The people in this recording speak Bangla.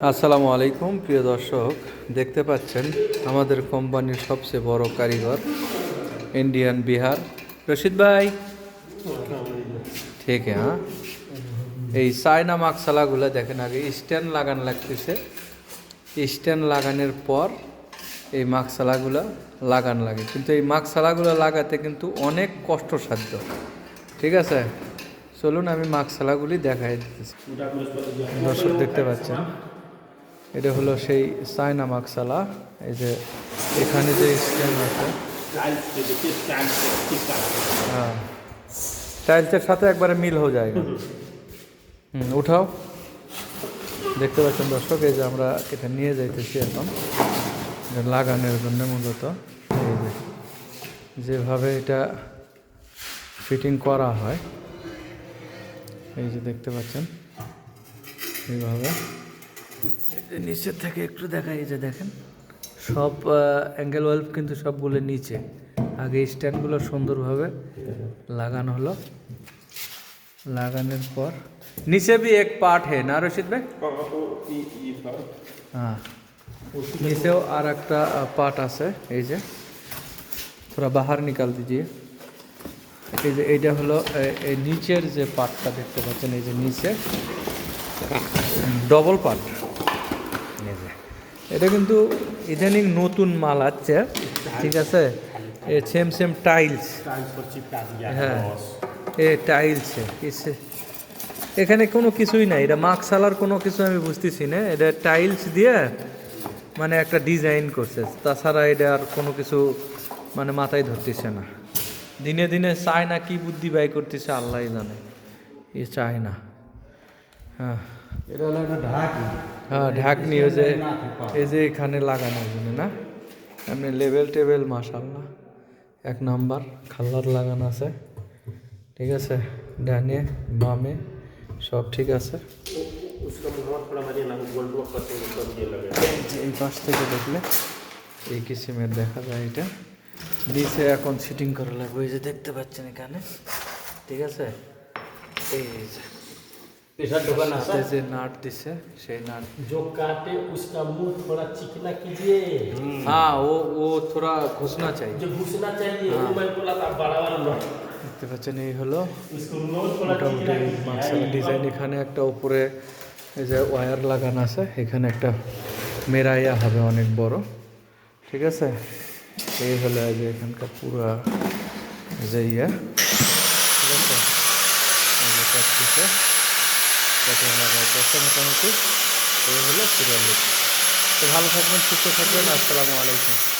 আসসালামু আলাইকুম, প্রিয় দর্শক। দেখতে পাচ্ছেন, আমাদের কোম্পানির সবচেয়ে বড় কারিগর ইন্ডিয়ান বিহার রশিদ ভাই? ঠিক হ্যাঁ। এই চায়না মাকসালাগুলো দেখেন আগে, স্ট্যান্ড লাগান লাগতেছে। স্ট্যান্ড লাগানোর পর এই মাকসালাগুলো লাগান লাগে। কিন্তু এই মাকসালাগুলো লাগাতে কিন্তু অনেক কষ্টসাধ্য। ঠিক আছে? চলুন আমি মাকসালাগুলি দেখাই দিতেছি। দর্শক, দেখতে পাচ্ছেন। এটা হলো সেই চায়না মাকসালা। এই যে এখানে যে স্ট্যান্ড আছে। হ্যাঁ। টাইলসের সাথে একবারে মিল হয়ে যায়। হুম, উঠাও। দেখতে পাচ্ছেন দর্শক, এই যে আমরা এটা নিয়ে যাইতেছি এখন। লাগানোর জন্য মূলত। এই যে যেভাবে এটা ফিটিং করা হয়। এই যে দেখতে পাচ্ছেন। এইভাবে। নিচের থেকে একটু দেখাই এই যে দেখেন সব অ্যাঙ্গেল ওয়েলভ কিন্তু সবগুলো নিচে আগে স্ট্যান্ডগুলো সুন্দরভাবে লাগানো হলো লাগানোর পর নিচে भी एक पार्ट है ना रशीद भाई হ্যাঁ নিচেও আর একটা পার্ট আছে এই যে থোড়া বাহার নিকাল দিজিয়ে এই যে এইটা হলো এ- এই নিচের যে পার্টটা দেখতে পাচ্ছেন এই যে নিচে ডবল পার্ট এটা কিন্তু ইদানিং নতুন মাল আছে ঠিক আছে? এ সেম সেম টাইলস হ্যাঁ। এ টাইলস এখানে কোনো কিছুই নাই এটা মাকসালার কোনো কিছু আমি বুঝতেছি না। এটা টাইলস দিয়ে মানে একটা ডিজাইন করছে তাছাড়া এটা আর কোনো কিছু মানে মাথায় ধরতেছে না। দিনে দিনে চায় না কি বুদ্ধি ব্যয় করতেছে আল্লাহ জানে। এ চায় না। হ্যাঁ। এটা হলো একটা ঢাকি। হ্যাঁ ঢাকনি ওই যে এই যে এখানে লাগানোর জন্য না? এমনি লেভেল টেবেল মাশাল্লাহ এক নাম্বার খাল্লার লাগানো আছে। ঠিক আছে? ডানে বামে সব ঠিক আছে? যে এই পাশ থেকে দেখলে এই কিসিমের দেখা যায় এটা। নিচে এখন সিটিং করা লাগবে। এই যে দেখতে পাচ্ছেন এখানে। ঠিক আছে? এই যে। प्रेशर दुकान आता হাতে যে নাট দিছে সেই নাট जो काटे उसका मुंह थोड़ा चिकना कीजिए हाँ वो वो थोड़ा घुसना चाहिए जो घुसना चाहिए वो मैं बोला था बड़ा वाला नट দেখতে পাচ্ছেন এই হলো इसको नोट थोड़ा মোটামুটি মার্শাল ডিজাইন এখানে একটা উপরে এই যে ওয়্যার লাগানো আছে এখানে একটা মেরাইয়া হবে অনেক বড় ঠিক আছে এই হলো এই যে এখানকার পুরো যে ইয়ে ঠিক আছে লাগাইতেছে মোটামুটি এই হলো। তো ভালো থাকবেন সুস্থ থাকবেন। আসসালামু আলাইকুম।